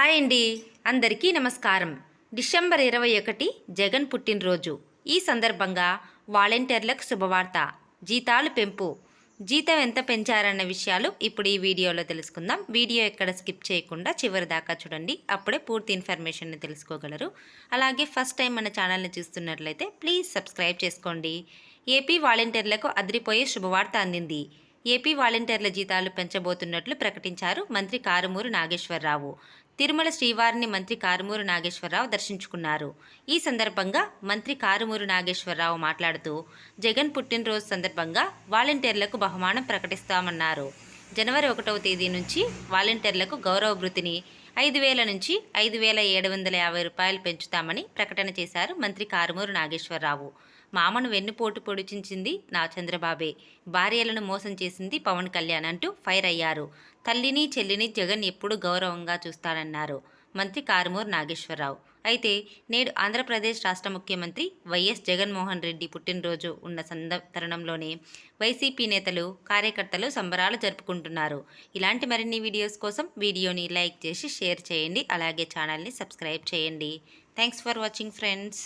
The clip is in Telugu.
హాయ్ అండి. అందరికీ నమస్కారం. డిసెంబర్ ఇరవై ఒకటి జగన్ పుట్టినరోజు. ఈ సందర్భంగా వాలంటీర్లకు శుభవార్త. జీతాలు పెంపు. జీతం ఎంత పెంచారన్న విషయాలు ఇప్పుడు ఈ వీడియోలో తెలుసుకుందాం. వీడియో ఎక్కడ స్కిప్ చేయకుండా చివరి దాకా చూడండి. అప్పుడే పూర్తి ఇన్ఫర్మేషన్ని తెలుసుకోగలరు. అలాగే ఫస్ట్ టైం మన ఛానల్ని చూస్తున్నట్లయితే ప్లీజ్ సబ్స్క్రైబ్ చేసుకోండి. ఏపీ వాలంటీర్లకు అదిరిపోయే శుభవార్త అందింది. ఏపీ వాలంటీర్ల జీతాలు పెంచబోతున్నట్లు ప్రకటించారు మంత్రి కారుమూరు నాగేశ్వరరావు. తిరుమల శ్రీవారిని మంత్రి కారుమూరు నాగేశ్వరరావు దర్శించుకున్నారు. ఈ సందర్భంగా మంత్రి కారుమూరు నాగేశ్వరరావు మాట్లాడుతూ జగన్ పుట్టినరోజు సందర్భంగా వాలంటీర్లకు బహుమానం ప్రకటిస్తామన్నారు. జనవరి ఒకటవ తేదీ నుంచి వాలంటీర్లకు గౌరవ భృతిని ఐదు వేల నుంచి ఐదు వేల ఏడు వందల యాభై రూపాయలు పెంచుతామని ప్రకటన చేశారు మంత్రి కారుమూరు నాగేశ్వరరావు. మామను వెన్నుపోటు పొడిచించింది నా చంద్రబాబే. భార్యలను మోసం చేసింది పవన్ కళ్యాణ్ అంటూ ఫైర్ అయ్యారు. తల్లిని చెల్లిని జగన్ ఎప్పుడూ గౌరవంగా చూస్తానన్నారు మంత్రి కారుమూరు నాగేశ్వరరావు. అయితే నేడు ఆంధ్రప్రదేశ్ రాష్ట్ర ముఖ్యమంత్రి వైఎస్ జగన్మోహన్ రెడ్డి పుట్టినరోజు ఉన్న సంద తరుణంలోనే వైసీపీ నేతలు కార్యకర్తలు సంబరాలు జరుపుకుంటున్నారు. ఇలాంటి మరిన్ని వీడియోస్ కోసం వీడియోని లైక్ చేసి షేర్ చేయండి. అలాగే ఛానల్ని సబ్స్క్రైబ్ చేయండి. Thanks for watching friends.